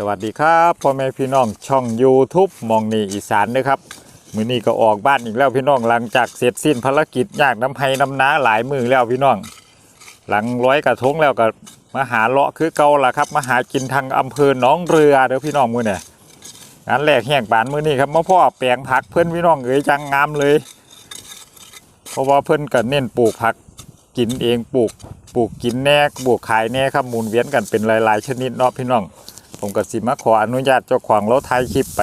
สวัสดีครับพ่อแม่พี่น้องช่อง YouTube มองนี่อีสานนะครับ มือนี้ก็ออกบ้านอีกแล้วพี่น้องหลังจากเสร็จสิ้นภารกิจยากน้ำไห้น้ำน้าหลายมือแล้วพี่น้อง หลังร้อยกระทงแล้วก็มาหาเลาะคือเก่าละครับมาหากินทางอำเภอหนองเรือเด้อพี่น้องมือเนี่ยงานแรกแห่งบานมือนี้ครับมาพ่อแปลงผักเพื่อนพี่น้องเอ๋ยจังงามเลย เพราะว่าเพื่อนก็เน้นปลูกผักกินเองปลูกปลูกกินแน่ปลูกขายแน่ครับมุนเวียนกันเป็นหลาย ๆ ชนิดเนาะพี่น้อง ผมก็สิมาขออนุญาตเจ้าของแล้วถ่ายคลิปไป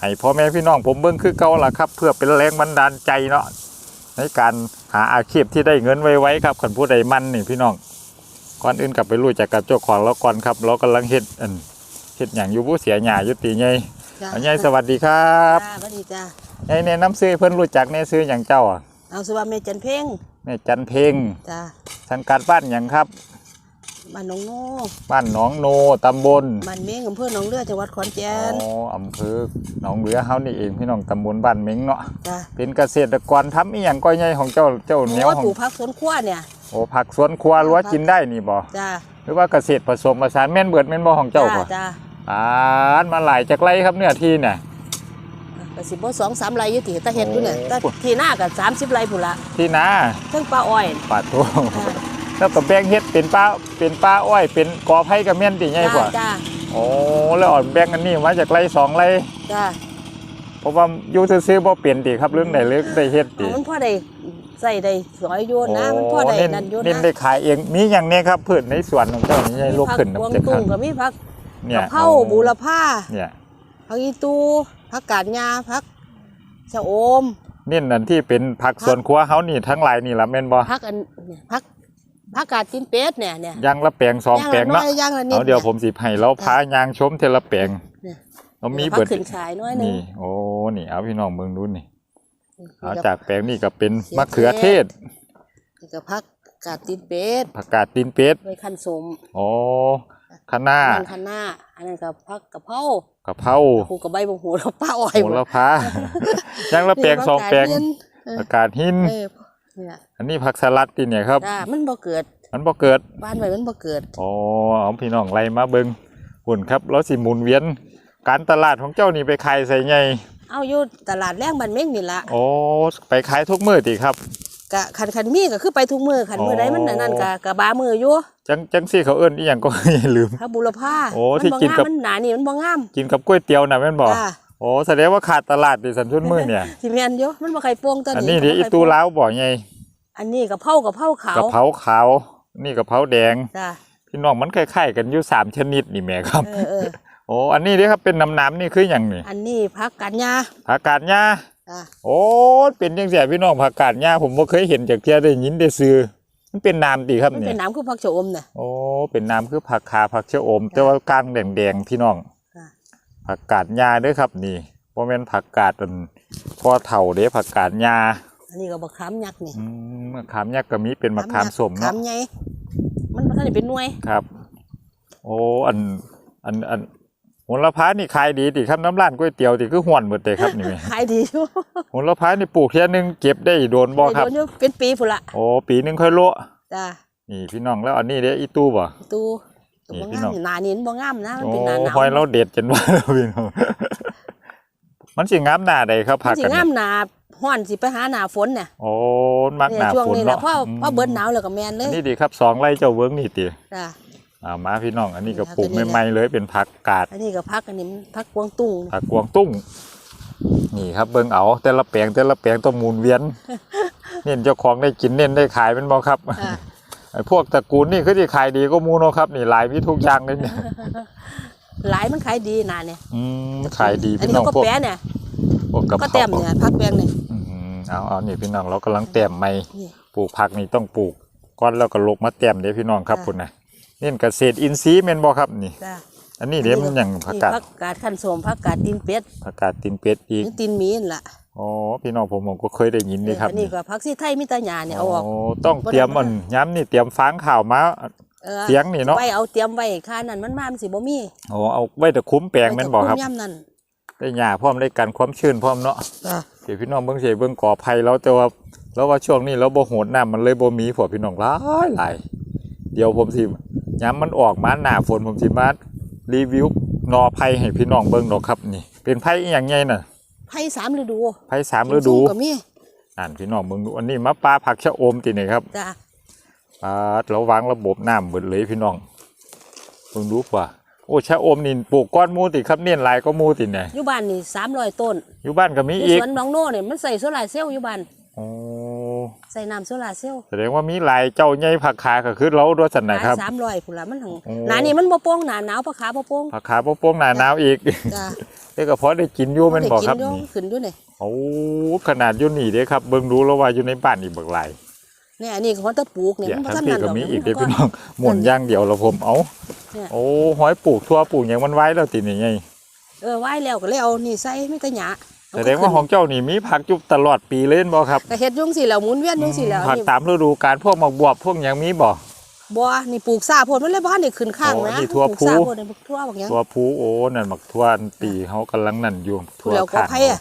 ให้พ่อแม่พี่น้องผมเบิ่งคือเก่าล่ะครับ เพื่อเป็นแรงบันดาลใจเนาะในการหาอาชีพที่ได้เงินไวๆครับขันผู้ใดมันนี่พี่น้องก่อนอื่นกลับไปรู้จักกับเจ้าของแล้วก่อนครับเรากำลังเฮ็ดอันเฮ็ดอย่างอยู่ผู้เสียหญ้าอยู่ตีไงจ้ะอันใหญ่สวัสดีครับจ้าสวัสดีจ้าไอ้เนี่ยน้ำซื้อเพิ่นรู้จักแน่ซื้ออย่างเจ้าอะเอาสว่าแม่จันเพ่งแม่จันเพ็งจ้าสังกัดบ้านหยังครับ บ้านหนองโนบ้านหนองโนตำบลบ้านเมงอำเภอหนองเลือจังหวัดขอนแก่อ๋อนอำเภอหนองเรือเฮานี่เองพี่น้องตำบลบ้านเม้งเนาะจ้าเป็นเกษตรกรทำอีหยังก้อยใหญ่ของเจ้าเจ้าเหนียวโอ้ยของปลูกผักสวนครัวเนี่ยโอ้ผักสวนครัวรั้วกินได้นี่บ่จ้าหรือว่าเกษตรผสมผสานแม่นเบิดแม่นบ่ของเจ้าบ่จ้าอ่านมาหลายจากไรครับเนี่ยที่เนี่ยก็สิบ่สองสามไร่อยู่ติตาเฮ็ดอยู่เนี่ยโอ้แตาที่หน้าก็สามสิบไร่พุ่นละที่นาเทั้งปลาอ้อยปาดโตจ้า แล้วก็แบ่งเฮ็ดเป็นป้าเป็นป้าอ้อย เป็นกอไผ่กับแม่นติใหญ่กว่าจ้าโอ้แล้วอ่อนแบ่งอันนี้มาจากไรสองไรจ้าเพราะว่าอยู่ซื่อๆบ่เปลี่ยนติครับเรื่องใดเรื่องได้เฮ็ดติเอามันพอได้ใส่ได้สอยอยู่นะมันพอได้เน้นนั่นอยู่เน้นนะได้ขายเองมีอย่างเนี้ครับพืชในสวนของเจ้านี่ใหญ่ลูกขึ้นมีผักน้ำกวางเจ็ดตุ้ขังนก็มีผักเนี่ยกะเพราบูรพาเนี่ยผักอีตูผักกาดหญ้าผักชะโอมเน้นอันที่เป็นผักสวนครัวเฮานี่ทั้งหลายนี่ละแม่นบ่ผักอันเนี่ยผัก ผักกาดจีนเป็ดเนี่ยเนี่ยย่างละแปลงสองย่างแปลละงน้อเนาะยย่างละนิดเอาเดี๋ยวผมสิให้เราพายางชมเทละแปลงเนี่ยเรามีผัเบิกดขึ้นฉายน้อยหนึงนี่โอ้นี่เอาพี่น้องเมืองนู้นนี่เอานี่จากแปลงนี่ก็เป็นมะเขือเทศนี่ก็ผักกาดจีนเป็ดผักกาดตีนเป็ดไว้ขั้นสมโอ้คะน้าอันนั้นคะน้าอันนั้นก็ผักกะเพรากะเพราปลูกกับใบบังหูแล้วป้าอ้อยโหระพาย่างละแปลงสองแปลงเออผักกาดหินเออเนี่ยอันนี้ผักสลัดติเนี่ยครับจ้ามันบ่เกิด มันบ่เกิดบ้านไว้มันบ่เกิดอ๋อเอาพี่น้องไล่มาเบิงหุ่นครับแล้วสิหมุนเวียน การตลาดของเจ้านี่ไปขายใส่ไงเอาอยู่ตลาดแรงบ้านเม้งนี่ละโอ้ไปขายทุกมื้อติครับกะคันคันมีก็คือไปทุกมือคันมือใดมันนั่นกะกะบามืออยู่จังจังซี่เขาเอิ้นอีหยังก็ลืมพระบุรพาโอ้มัที่บ่กินงามกับมันหนานี่มันบ่งามกินกับก๋วยเตี๋ยวน่ะแม่นบ่จ้าโอ้แสดงว่าขาดตลาดดิสันชุนมื้อเนี่ยสิแม่นอยู่มันบ่ไข่โป่งตัวอันนี้นี้เดี๋ยวอีบ่ไข่ตูโป่งลาวบ่ไงอันนี้กะเพรากะเพราขาวกะเพราขาว นี่กะเพราแดง จ้าพี่น้องมันคล้ายๆกันอยู่สามชนิดนี่แหม่ครับ เออเออโอ้อันนี้เด้ครับเป็นน้ำๆนี่คือหยังนี่อันนี้ผักกัญญาผักกาดหญ้าจ้าโอ้เป็นจังซี่พี่น้องผักกาดหญ้าผมบ่เคยเห็นจากเที่ยได้ยินได้ซื้อมันเป็นน้ำติครับมันเนี่เป็ยนน้ำคือผักชะอมน่ะ โอ้เป็นน้ำคือผักคาผักเชื่ออม แต่ว่ากลางแดงๆพี่น้องค่ะ ผักกาดหญ้าเด้วยครับนี่ว่าแม่นผักกาดอันพอเถ่าเด้ผักกาดหญ้าอันนี้ก็บักขามยักษ์นี่อืมมะขามยักษ์ก็มีเป็นมะขามสมขาเนาะ มใหญ่ มันบ่ทันได้เป็นหน่วย ครับ โอ้อันอันอันโหระพานี่ขายดีติครับน้ำร้านก๋วยเตี๋ยวติคือห่วนหมดเลยครับนี่แม่ขายดีอยู่โหระพานี่ปลูกเทียหนึงเก็บได้โดนบ่ครับได้โดนอยู่เป็นปีพุ่นละโอ้ปีหนึงค่อยโละจ้านี่พี่น้องแล้วอันนี้เด้อีตู้บ่ ตูตูนี่บ่พี่งาน้มอง หนานี่มันบ่งามนะมันโอ้เป็นหนาหนาวหอยเราเด็ดจนว่าแล้วพี่น้องมันสิงามหน้าใดครับมัผันกสิกันงามเนี่ยหนา ฮ้อนสิไปหาหนาฝนเนี่ยโอ้มักหเนี่ยน้าช่วงฝนนี้แหละเนาะพอมพอเบิดหนาวแล้วก็แม่นเลยนี่ดีครับสองไร่เจ้าเวิร์กนี่ติจ้าอ่ามาพี่น้อง อันนี้ก็นี่ครับปลูกตัวนี้แหละใหม่ๆเลยเป็นผักกาด อันนี้ก็พักอันนี้มันพักกวางตุ้งผักกวางตุ้ง นี่ครับเบิ่งเอา แต่ละแปลงแต่ละแปลงต้องหมุนเวียน เน้นเจ้าของได้กินเน้นได้ขายเป็นบ่ครับอ่าไอ้พวกตระกูลนี่คือที่ขายดีก็มูเนาะครับ นี่หลายมีทุกอย่างเลยเนี่ยหลายมันขายดีหนาเนี่ยอืมขายดีอันพี่นี้น้องเขาก็พวกแปะเนี่ยพ วกกะเพก็ราแต้มเนี่ยพักแปลงเนี่ยอืมเอาเอานี่พี่น้องเรากำลังแต้มใหม่นี่ปลูกผักนี่ต้องปลูกก้อนแล้วก็ลกมาแต้มเด้พี่น้องครับจ้ะคุณนะนี่เกษตรอินทรีย์แม่นบ่ครับนี่จ้าอันนี้เดี๋ยวมันหยังผักนี่กาดพักกาดขั้นโสมพักกาดตีนเป็ดผักกาดตีนเป็ดอีกถึงตีนหมีนั่นล่ะอ๋อพี่น้องผมผมก็เคยได้ยินนี่ครับอันนี้ก็พักซี่ไทยมิตรหยาเนี่ยเอาออกโต้องเตรียมมันย้ำนี่เตรียมฟางข่าวมาเออเสียงนี่เนาะไว้เอาเตรียมไว้ค่านั้นมันมามันสิบ่มีโอ้เอาไว้แต่คุ้มแปลงแม่นบ่ครับไว้แต่มย่ำนั่น ได้หญ้าพร้อมได้กันความชื้นพร้อมเนาะจ้าเดี๋ยวพี่น้องเบิ่งเสเบิ่งก่อไผ่แล้วแต่ว่าแล้วว่าช่วงนี้เราบ่โหดน้ำมันเลยบ่มีพวกพี่น้องหลายหลายเดี๋ยวผมสิย้ำมันออกมาหน้าฝนผมสิมารีวิวนอไผ่ให้พี่น้องเบิ่งดอกครับนี่ เป็นไผ่อีหยังไงน่ะไผ่สามฤดูไผ่สามฤดูสูงก็มีอ่านพี่น้องเบิ่งดูอันนี้มะปลาผักชะอมตินี่ครับจ้าปลาเราวางระบบน้ำเบิดเลยพี่น้องเบิ่งดูป่ะ โอ้ชะอมนี่ปลูกก้อนหมูติครับเนี่ยหลายก็มูติเนี่ยอยู่บ้านนี่สามร้อยต้น อยู่บ้านก็มีอยู่อีสกวนน้องโน่เนี่ยมันใส่โซลาร์เซลล์อยู่บ้านโอ้ใส่น้ำโซลาร์เซลล์แสดงว่ามีหลายเจ้าใหญ่ผักขาก็คือเราด้วยสันนะครับสามร้อยพุ่นละมันทั้งโอ้ หนานี่มันบ่โป่งหนาหนาวปะขาบ่โป่งผักขาโป้งๆหนาหนาวอีกจ้าเด็กก็พอได้กินอยู่แมันบอกครับได้กินนี่อยู่ขึ้นอยู่นี่โอ้ขนาดอยู่นี่เด้ครับ เบิ่งดูแล้วว่าอยู่ในบ้านอีกบักหลาย เนี่ยอันนี้ของตะปลูกเนี่ยเดี๋ยวมันบ่ทั้งทันพี่นั่นก็ดอกมีอีกมัเด้นพี่น้องหมุนอย่างเดียวแล้วผมเอาเนี่ยโอ้หอยปลูกทั่วปลูกอย่างมันไว้แล้วตินี่ไงเออไหว้แล้วก็เลยเอานี่ใส่ไม่ตะหยาแสดงว่าของเจ้านี่มีผักจุบตลอดปีเล่นบ่ครับก็เฮ็ดอยุ่จั่งสิแล้วหมุนเวียนอยุ่จั่งสิแล้วผักนี่ตามฤดูกาลพวกหมากบวบพวกหยังมีบ่บัวนี่ปลูกซ่าโพดมันเลยบ่ทันได้ขึ้นข้างอ๋อนะนี่ทั่วปลูกซ่าภูโพดนี่ปลูกทั่วบางอย่างตัวผูโอ้นั่นหมักทั่วปีเขากำลังนั่นอยู่ทั่วแล้วก็ข้างไผ่อะ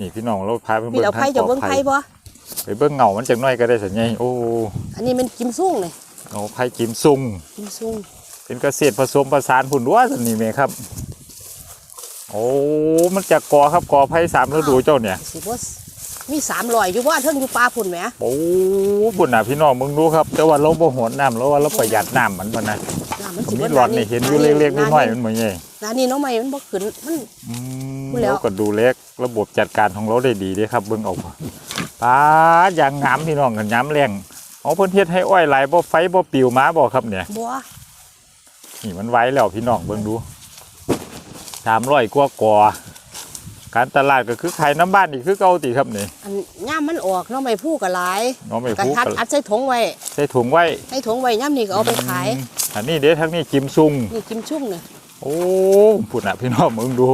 นี่พี่น้องเราพาไปพี่เบิ่งเอาทาไผ่งจะกอเบิ่งไผ่ไผ่บ่ ไปเบิ่งเงามันจังน้อยก็ได้สัญญาโอ้อันนี้มันกิมซุ่งนี่เอาไผ่กิมซุงกิมซุ่งเป็นเกษตรผสมผสานผุนว่าสันนี่แม่ครับ โอ้มันจะกอครับกอไผ่สามฤดูเจ้าเนี่ยสิบ่มี300อยู่บ่เทิงอยู่ป่าพุ่นแหมโอ้บุญน่ะพี่น้องมึงดูครับ แต่ว่าเราบ่หวนน้ำแล้วว่าเราประหยัดน้ำมันมันนะน้ำมันสิมีบ่หลอดนี่เห็นอยู่เล็กๆน้อยๆมันเหมือนไงนานี่น้องใหม่มันบ่ขึ้นมันอืมพูดแล้วเราก็ดูเล็กระบบจัดการของเราได้ดีเด้ครับเบิ่งเอา ป้าดอย่างงามพี่น้องกันย้ำแรงเอาเพิ่นเฮ็ดให้อ้อยไหลบ่ไฟบ่ปิวมาบ่ครับเนี่ยบ่นี่มันไว้แล้วพี่น้องเบิ่งดูสามร้อยกว่ากอการตลาดก็คือขายน้ำบ้านนี่คือเก่าติครับนี่อันย่ามมันออกน้องใหม่ผู้ก็หลายน้องไม่ก็พูดทัดอัดใส่ถุงไว้ใส่ถุงไว้ให้ถุงไว้ย่ามนี่ก็เอาไปขายอืมอันนี้เด้ทั้งนี้จิมซุงนี่กิมชุ่งนี่โอ้พูดน่ะพี่น้องมึงดู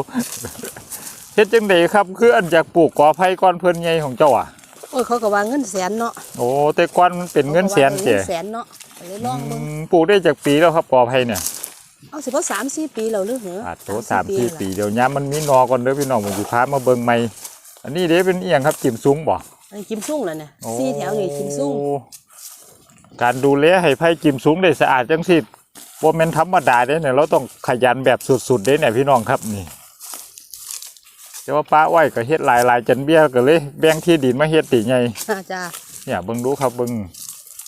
เฮ็ดจังไดครับ คืออันจากปลูกกอไผ่ก้อนเพิ่นใหญ่ของเจ้าอะ โอ้ยเขาก็ว่าเงินแสนเนาะโอ้แต่ก้อนมันเป็นเงินแสนขาก็เจ้ว่าเงินแสนเนาะก็เลยลองเบิ่งอืมปลูกได้จากปีแล้วครับกอไผ่เนี่ยเอาสิบ่3 4ปีแล้วหรือเหรออาจโตสามสี่ปีเดี๋ยวย้ำมันมีหนอก่อนเด้อพี่น้องผมสิพามาเบิ่งใหม่อันนี้เด้เป็นเอียงครับจิมซุงบ่อันนี้กิมซุ่งแล้วเนี่ยโอ้สี่แถวนี่กิมซุ่งการดูแลให้ไผ่จิมซุงได้สะอาดจังสิบ่แม่นธรรมดาเด้เนี่ยเราต้องขยันแบบสุดๆเด้เนี่ยพี่น้องครับนี่ แต่ว่าป้าอ้อยก็เฮ็ดหลายๆจันเบี้ยก็เลยแบ่งที่ดินมาเฮ็ดติไงอ่าจ้าเนี่ยเบิ่งดูครับเบิ่ง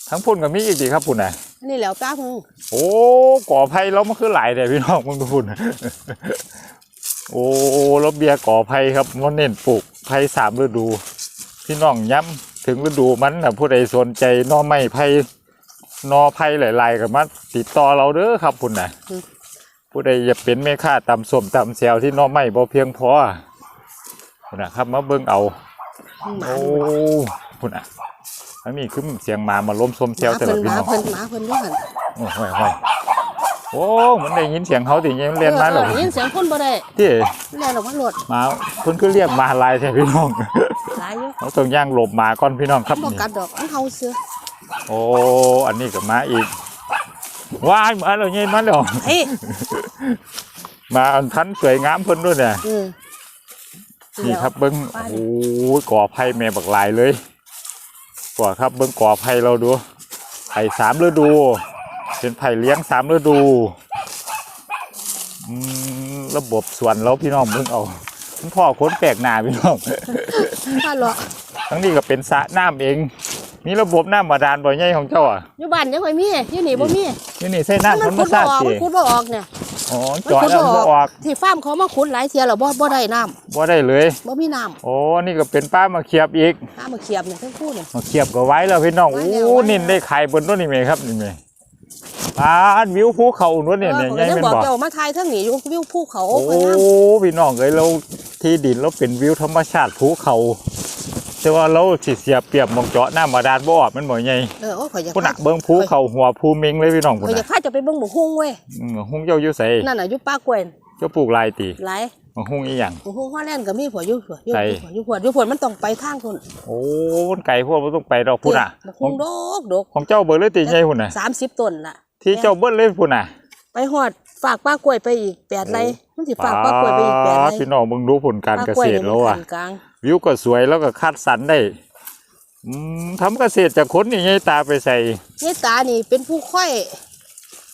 ทั้งพุ่นก็มีอีกดีครับพุ่นน่ะอันนี้แล้วป้าเพิ่งโอ้ก่อไผ่เรามันคือหลายแต่พี่น้องเบิ่งดูพุ่นโอ้แล้วเบียร์ก่อไผ่ครับมันเน้นปลูกไผ่สามฤดู พี่น้องย้ำถึงฤดูมันนะผู้ใดสนใจหนอไม้ไผ่หนอไผ่หลายๆกับมาติดต่อเราเด้อครับพุ่นน่ะผู้ใดจะเป็นแม่ค้าตำส้มตำแซวที่หนอไม้บ่เพียงพอ พุ่นน่ะครับมาเบิ่งเอาหมาโอ้พุ่นน่ะทั้งนี้คือเสียงหมามาล้มส้มหแซวมาแต่เพิ่ละนหพี่มาน้องเพิ่นหมาเพิ่นด้วยหั่นโอ้ยโอ้ยโอ้เหมือนได้ยินเสียงเขาติยังเรียนมาหรอเออยินเสียงคนบ่ได้ที่เรียนออกมาโหลดมาเพิ่นก็เรียกมาลายแท้พี่น้องหลายอยู่เขาต้องย่างหลบหมาก่อนพี่น้องครับบ่นี่กัดดอกมันเฮาเสือโอ้อันนี้ก็มาอีกว้ายมาแล้วยัยมาแล้วเฮ้ยมาอันทันสวยงามเพิ่นด้วยเนี่ยอืม นี่ครับเบิ้งโอ้ยก่อไผ่แม่บักหลายเลยก่อครับเบิ้งก่อไผ่เราดูไผ่สามฤดู เป็นไผ่เลี้ยงสามฤดูอืมระบบสวนเราพี่น้องเบิ้งเอาคุณพ่อคนแปลกหน้าพี่น้องถ้าเลาะทั้งนี้ก็เป็นสระน้ำเอง มีระบบน้ำบาดาลบ่อใหญ่ของเจ้าอะอยู่บ้านยังไม่มีอยู่นี่บ่มีนี่นี่ใส่น้ำธรรมขุดบ่ชาติออกสิมันขุดบ่ออกเนี่ย อ๋อเจาะแล้วมันบ่ออกที่ฟาร์มเขามาขุดหลายเที่ยแล้วบ่บ่ได้น้ำบ่ได้เลยบ่มีน้ำโอ้นี่ก็เป็นป้ามาเขียบอีกน้ำมาเขียบเนี่ยทั้งคู่เนี่ยมาเขียบก็ไว้แล้วพี่น้องไว้โอ้แล้วไว้แล้วนินได้ขายบนต้นนี่ไหมครับนี่ไหมป้าดวิวภูเขาโนู้นเนี่ยเนี่ยเออใหญ่ยังเป็นบอกบ่เจ้ามาทายทั้งนี้อยู่วิวภูเขาโอ้ไปน้ำพี่น้องเอ้ยเราที่ดินเราเป็นวิวธรรมชาติภูเขา แต่ว่าเราสิเสียเปรียบหมองเจาะน้ำบาดาลบ่ออกมันบ่ใหญ่เออโอ้ยข่อยอยากพุ่นน่ะเบิ่งภูเขาหัวภูเมงเลยพี่น้องพุ่นข่อยอยากน่ะพาจะไปเบิ่งหมูฮุ้งเว้ยอืมหุ้งเจ้าอยู่ไสนั่นน่ะอยู่ป้ากล้วยน่ะเจ้าปลูกลายตีหลายมาหุ้งอีหยัง หมูฮุ้งฮอลแลนด์ก็มีผัวอยู่ผัวอยู่ใส่ผัวอยู่ผัวอยู่ผัวมันต้องไปทางพุ่นโอ้มันไก่พวกบ่ต้องไปดอกพุ่นน่ะหมูขฮุ้องงดอกดอกของเจ้าเบิดเลยตีใหญ่พุ่นน่ะสามสิบต้นล่ะ ที่เจ้าเบิดเลยพุ่นน่ะ ไปหอดฝากป้ากล้วยไปอีกแปดไร่มันสิฝากป้ากล้วยไปอีกแปดไร่พี่น้องมึงดูผลการเกษตรแล้วอะป้ากยเนี่ยมันขันกลาง วิวก็สวยแล้วก็คัดสรรได้อืมทำเกษตรจากคนนี่ไงตาไปใส่นี่ตานี่เป็นผู้ค่อย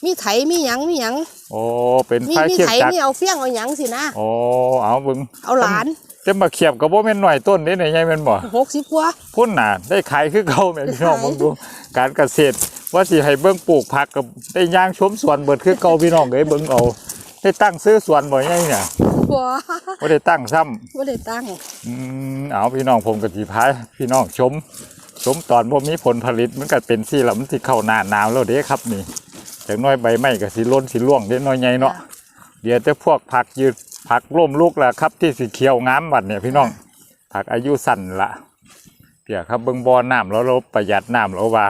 มีไถมีหยังมีหยังโอ้เป็นมีไฟมีเคียบไถจักรมีเอาเฟี้ยงเอาหยังสินะโอ้เอาเบิ่งเอาหลานจะมาเขียบกับบ่แม่นหน่อยต้นนี่ไหนใหญ่แม่นบ่60กว่าพุ่นน่ะได้ขายคือเก่าแม่พี่น้องได้ขายมึงดูการเกษตรว่าสิให้เบิ่งปลูกผักกับได้ย่างชมสวนเบิดคือเก่าพี่น้องเอ้ยเบิ่งเอา ได้ตั้งซื้อสวนบ่ใหญ่เนี่ยบ่บ่ได้ตั้งซ้ำบ่ได้ตั้งอืมเอาพี่น้องผมก็สิพาพี่น้องชม ชมตอนบ่มีผลผลิตมันก็เป็นสิแล้วมันสิเข้าหน้าหนาวแล้วเด้ครับนี่จักหน้อยใบไม้ก็สิล้นสิร่วงเด้น้อยใหญ่เนาะ เดี๋ยวแต่พวกผักยืดผักร่มลูกละครับ ที่สีเขียวงามบัดเนี่ยพี่น้อง ผักอายุสั้นละเดี๋ยวครับเบิ่งบ่อน้ำแล้วเราประหยัดน้ำแล้วว่า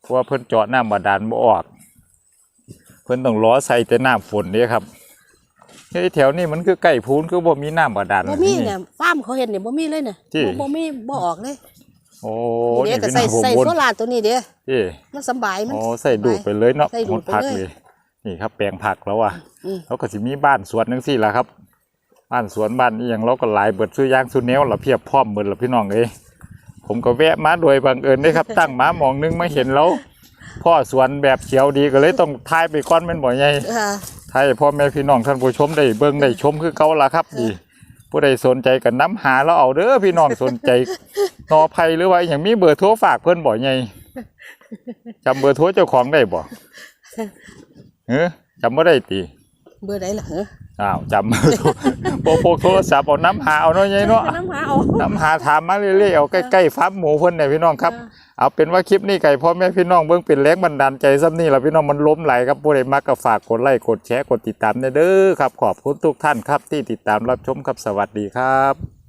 เพราะว่าเพิ่นเจาะน้ำบาดาลบ่ออกเพิ่นต้องล้อใส่แต่น้ำฝนเนี่ยครับเฮ้ยแถวนี้มันคือใกล้พูนคือบ่มีน้ำบาดาลบ่มีเนี่ยฟาร์มเขาเห็นเนี่ยบ่มีเลยเนี่ยที่บ่บ่มีบ่ออกเลยโอ้เดี๋ยวก็พี่ใส่น้องผมใส่วนโซลาร์ตัวนี้เด้อที่มันสำบายมันโอ้ใส่ดูดไปเลยเนาะใส่ดูหมดดไปผักเลยเลยนี่ครับ แปลงผักแล้วอะอืมเขาก็สิมีบ้านสวนจังซี่ล่ะครับ บ้านสวนบ้านอีหยังเราก็หลายเบิดซื้อย่างซื้อแนวละเพียบพร้อมเบิดละพี่น้องเอ้ยผมก็แวะมาโดยบังเอิญได้ครับ ตั้งหมาหมองนึงมาเห็นแล้ว พ่อสวนแบบเขียวดีก็เลยต้องทายไปก้อนแม่นบ่ใหญ่เออทายให้พ่อแม่พี่น้องท่านผู้ชมได้เบิ่งได้ชมคือเก่าล่ะครับดีผู้ใดสนใจก็น้หาแล้วเอาเด้อพี่น้องสนใจนอไผ่หรือว่าอหย่างมีเบอร์โทรฝากเพิ่นบ่ใหญ่จำเบอร์โทรเจ้าของได้บ่เฮ้จำบ่ได้ติเบอร์ใดล่ะเหรอ อ้าวจำโปโพกโทรศัพท์เอาน้ำหาเอาเนาะยัยเนาะ น้ำหาเอา น้ำหาถามมาเรื่อยๆเอาใกล้ๆฟาร์มหมูเพิ่นเนี่ยพี่น้องครับ เอาเป็นว่าคลิปนี้ไก่พ่อแม่พี่น้องเบิ่งเป็นแรงบันดาลใจซ้ำนี่ล่ะพี่น้องมันล้มไหลครับผู้ใดมักก็ฝากกดไลค์กดแชร์กดติดตามเด้อครับขอบคุณทุกท่านครับที่ติดตามรับชมครับสวัสดีครับ